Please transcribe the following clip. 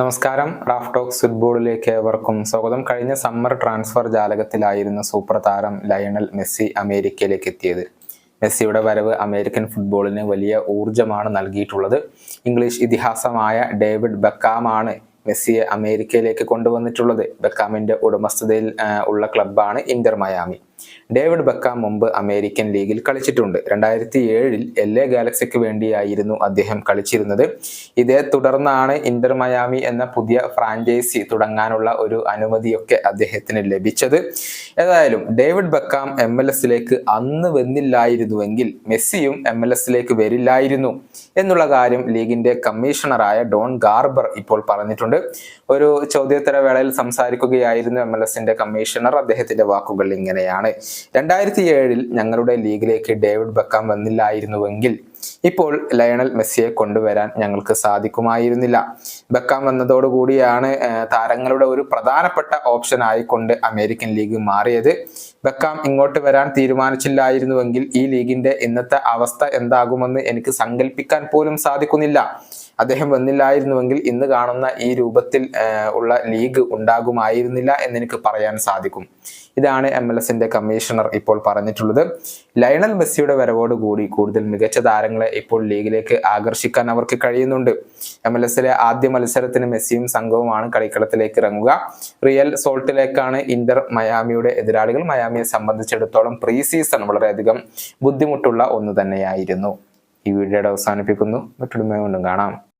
നമസ്കാരം. Raf talks ഫുട്ബോളിലേക്ക് ഏവർക്കും സ്വാഗതം. കഴിഞ്ഞ സമ്മർ ട്രാൻസ്ഫർ ജാലകത്തിലായിരുന്നു സൂപ്പർ താരം ലയണൽ മെസ്സി അമേരിക്കയിലേക്ക് എത്തിയത്. മെസ്സിയുടെ വരവ് അമേരിക്കൻ ഫുട്ബോളിന് വലിയ ഊർജമാണ് നൽകിയിട്ടുള്ളത്. ഇംഗ്ലീഷ് ഇതിഹാസമായ ഡേവിഡ് ബക്കാമാണ് മെസ്സിയെ അമേരിക്കയിലേക്ക് കൊണ്ടുവന്നിട്ടുള്ളത്. ബക്കാമിന്റെ ഉടമസ്ഥതയിൽ ഉള്ള ക്ലബ്ബാണ് ഇന്റർ മയാമി. ഡേവിഡ് ബക്കാം മുമ്പ് അമേരിക്കൻ ലീഗിൽ കളിച്ചിട്ടുണ്ട്. രണ്ടായിരത്തി ഏഴിൽ എൽ എ ഗാലക്സിക്ക് വേണ്ടിയായിരുന്നു അദ്ദേഹം കളിച്ചിരുന്നത്. ഇതേ തുടർന്നാണ് ഇന്റർ മയാമി എന്ന പുതിയ ഫ്രാഞ്ചൈസി തുടങ്ങാനുള്ള ഒരു അനുമതിയൊക്കെ അദ്ദേഹത്തിന് ലഭിച്ചത്. ഏതായാലും ഡേവിഡ് ബക്കാം എം എൽ എസിലേക്ക് അന്ന് വന്നില്ലായിരുന്നുവെങ്കിൽ മെസ്സിയും എം എൽ എസിലേക്ക് വരില്ലായിരുന്നു എന്നുള്ള കാര്യം ലീഗിന്റെ കമ്മീഷണറായ ഡോൺ ഗാർബർ ഇപ്പോൾ പറഞ്ഞിട്ടുണ്ട്. ഒരു ചോദ്യോത്തര വേളയിൽ സംസാരിക്കുകയായിരുന്നു എം എൽ എസിന്റെ കമ്മീഷണർ. അദ്ദേഹത്തിന്റെ വാക്കുകൾ ഇങ്ങനെയാണ്. രണ്ടായിരത്തി ഏഴിൽ ഞങ്ങളുടെ ലീഗിലേക്ക് ഡേവിഡ് ബക്കാം വന്നില്ലായിരുന്നുവെങ്കിൽ ഇപ്പോൾ ലയണൽ മെസ്സിയെ കൊണ്ടുവരാൻ ഞങ്ങൾക്ക് സാധിക്കുമായിരുന്നില്ല. ബക്കാം വന്നതോടുകൂടിയാണ് താരങ്ങളുടെ ഒരു പ്രധാനപ്പെട്ട ഓപ്ഷൻ ആയിക്കൊണ്ട് അമേരിക്കൻ ലീഗ് മാറിയത്. ബക്കാം ഇങ്ങോട്ട് വരാൻ തീരുമാനിച്ചില്ലായിരുന്നുവെങ്കിൽ ഈ ലീഗിന്റെ ഇന്നത്തെ അവസ്ഥ എന്താകുമെന്ന് എനിക്ക് സങ്കല്പിക്കാൻ പോലും സാധിക്കുന്നില്ല. അദ്ദേഹം വന്നില്ലായിരുന്നുവെങ്കിൽ ഇന്ന് കാണുന്ന ഈ രൂപത്തിൽ ഉള്ള ലീഗ് ഉണ്ടാകുമായിരുന്നില്ല എന്നെനിക്ക് പറയാൻ സാധിക്കും. ഇതാണ് എം എൽ എസിന്റെ കമ്മീഷണർ ഇപ്പോൾ പറഞ്ഞിട്ടുള്ളത്. ലയണൽ മെസ്സിയുടെ വരവോടുകൂടി കൂടുതൽ മികച്ച താരങ്ങളെ ഇപ്പോൾ ലീഗിലേക്ക് ആകർഷിക്കാൻ അവർക്ക് കഴിയുന്നുണ്ട്. എം എൽ എസിലെ ആദ്യ മത്സരത്തിന് മെസ്സിയും സംഘവുമാണ് കളിക്കളത്തിലേക്ക് ഇറങ്ങുക. റിയൽ സോൾട്ടിലേക്കാണ് ഇന്റർ മയാമിയുടെ എതിരാളികൾ. മയാമിയെ സംബന്ധിച്ചിടത്തോളം പ്രീ സീസൺ വളരെയധികം ബുദ്ധിമുട്ടുള്ള ഒന്ന് തന്നെയായിരുന്നു. ഈ വീഡിയോയുടെ അവസാനിപ്പിക്കുന്നു. മറ്റൊരു കൊണ്ടും കാണാം.